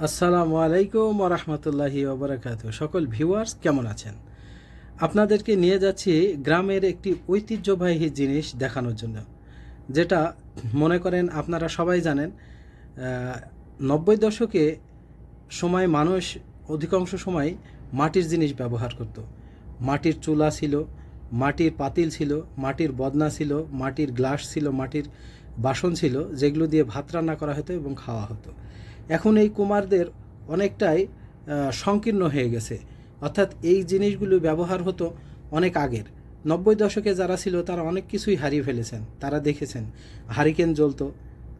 আসসালামু আলাইকুম রহমতুল্লাহি ওবরাকাত সকল ভিউয়ার্স, কেমন আছেন? আপনাদেরকে নিয়ে যাচ্ছি গ্রামের একটি ঐতিহ্যবাহী জিনিস দেখানোর জন্য, যেটা মনে করেন আপনারা সবাই জানেন নব্বই দশকে সময় মানুষ অধিকাংশ সময় মাটির জিনিস ব্যবহার করত। মাটির চুলা ছিল, মাটির পাতিল ছিল, মাটির বদনা ছিল, মাটির গ্লাস ছিল, মাটির বাসন ছিল যেগুলো দিয়ে ভাত রান্না করা হতো এবং খাওয়া হতো। এখন এই কুমারদের অনেকটাই সংকীর্ণ হয়ে গেছে। অর্থাৎ এই জিনিসগুলো ব্যবহার হতো অনেক আগের। নব্বই দশকে যারা ছিল তারা অনেক কিছুই হারিয়ে ফেলেছেন। তারা দেখেছেন, হারিকেন জ্বলতো,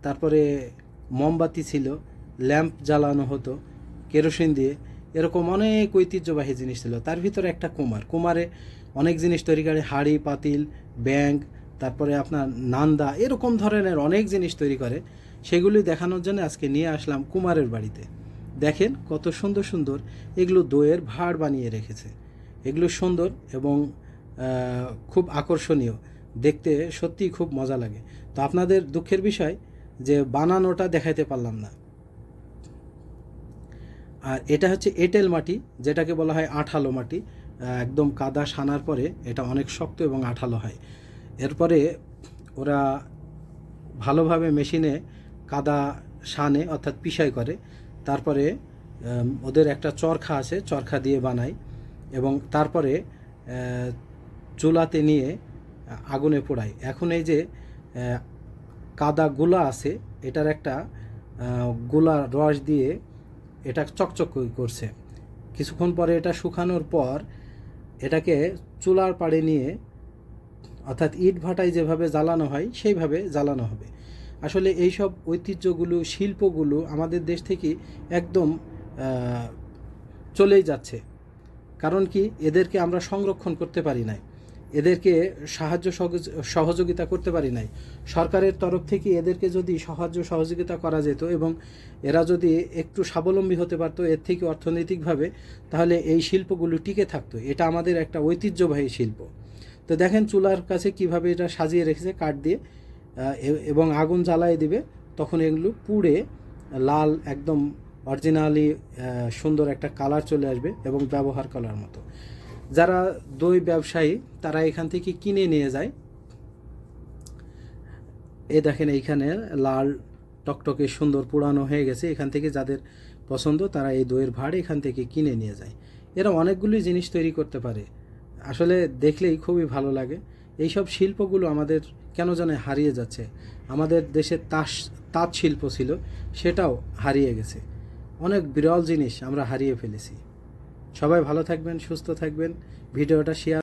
তারপরে মোমবাতি ছিল, ল্যাম্প জ্বালানো হতো, কেরোসিন দিয়ে। এরকম অনেক ঐতিহ্যবাহী জিনিস ছিল। তার ভিতরে একটা কুমার। কুমারে অনেক জিনিস তৈরি করে, হাড়ি, পাতিল ব্যাং তারপরে আপনার নান্দা, এরকম ধরনের অনেক জিনিস তৈরি করে। সেগুলি দেখানোর জন্য আজকে নিয়ে আসলাম কুমারের বাড়িতে। দেখেন কত সুন্দর সুন্দর এগুলো দইয়ের ভাড় বানিয়ে রেখেছে। এগুলো সুন্দর এবং খুব আকর্ষণীয়। দেখতে সত্যিই খুব মজা লাগে। তো আপনাদের দুঃখের বিষয় যে বানানোটা দেখাইতে পারলাম না। আর এটা হচ্ছে এঁটেল মাটি, যেটাকে বলা হয় আঠালো মাটি। একদম কাদা সানার পরে এটা অনেক শক্ত এবং আঠালো হয়। এরপরে ওরা ভালোভাবে মেশিনে কাদা সানে, অর্থাৎ পিসাই করে। তারপরে ওদের একটা চরখা আছে, চরখা দিয়ে বানায় এবং তারপরে চুলাতে নিয়ে আগুনে পোড়ায়। এখন এই যে কাদা গোলা আছে, এটার একটা গোলা রস দিয়ে এটা চকচক করছে। কিছুক্ষণ পরে এটা শুকানোর পর এটাকে চুলার পাড়ে নিয়ে অর্থাৎ ইট ভাটায় যেভাবে জ্বালানো হয়, সেইভাবে জ্বালানো হবে। আসলে এইসব ঐতিহ্যগুলো, শিল্পগুলো আমাদের দেশ থেকে একদম চলেই যাচ্ছে। কারণ কি? এদেরকে আমরা সংরক্ষণ করতে পারি নাই। এদেরকে সাহায্য সহযোগিতা করতে পারি নাই। সরকারের তরফ থেকে এদেরকে যদি সাহায্য, সহযোগিতা করা যেত এবং এরা যদি একটু স্বাবলম্বী হতে পারতো এর থেকে অর্থনৈতিকভাবে, তাহলে এই শিল্পগুলো টিকে থাকতো। এটা আমাদের একটা ঐতিহ্যবাহী শিল্প। তো দেখেন চুলার কাছে কীভাবে এটা সাজিয়ে রেখেছে, কাঠ দিয়ে এবং আগুন জ্বালায় দিবে, তখন এগুলো পুড়ে লাল, একদম অরিজিনালি সুন্দর একটা কালার চলে আসবে এবং ব্যবহার করার মতো। যারা দই ব্যবসায়ী, তারা এখান থেকে কিনে নিয়ে যায়। এ দেখেন এইখানে লাল, টকটকে সুন্দর পুরানো হয়ে গেছে। এখান থেকে যাদের পছন্দ, তারা এই দইয়ের ভাড় এখান থেকে কিনে নিয়ে যায়। এরা অনেকগুলি জিনিস তৈরি করতে পারে। আসলে দেখলেই খুবই ভালো লাগে। এইসব শিল্পগুলো আমাদের কেন জানে হারিয়ে যাচ্ছে। আমাদের দেশে তাস, তাঁত শিল্প ছিল, সেটাও হারিয়ে গেছে। অনেক বিরল জিনিস আমরা হারিয়ে ফেলেছি। সবাই ভালো থাকবেন, সুস্থ থাকবেন। ভিডিওটা শেয়ার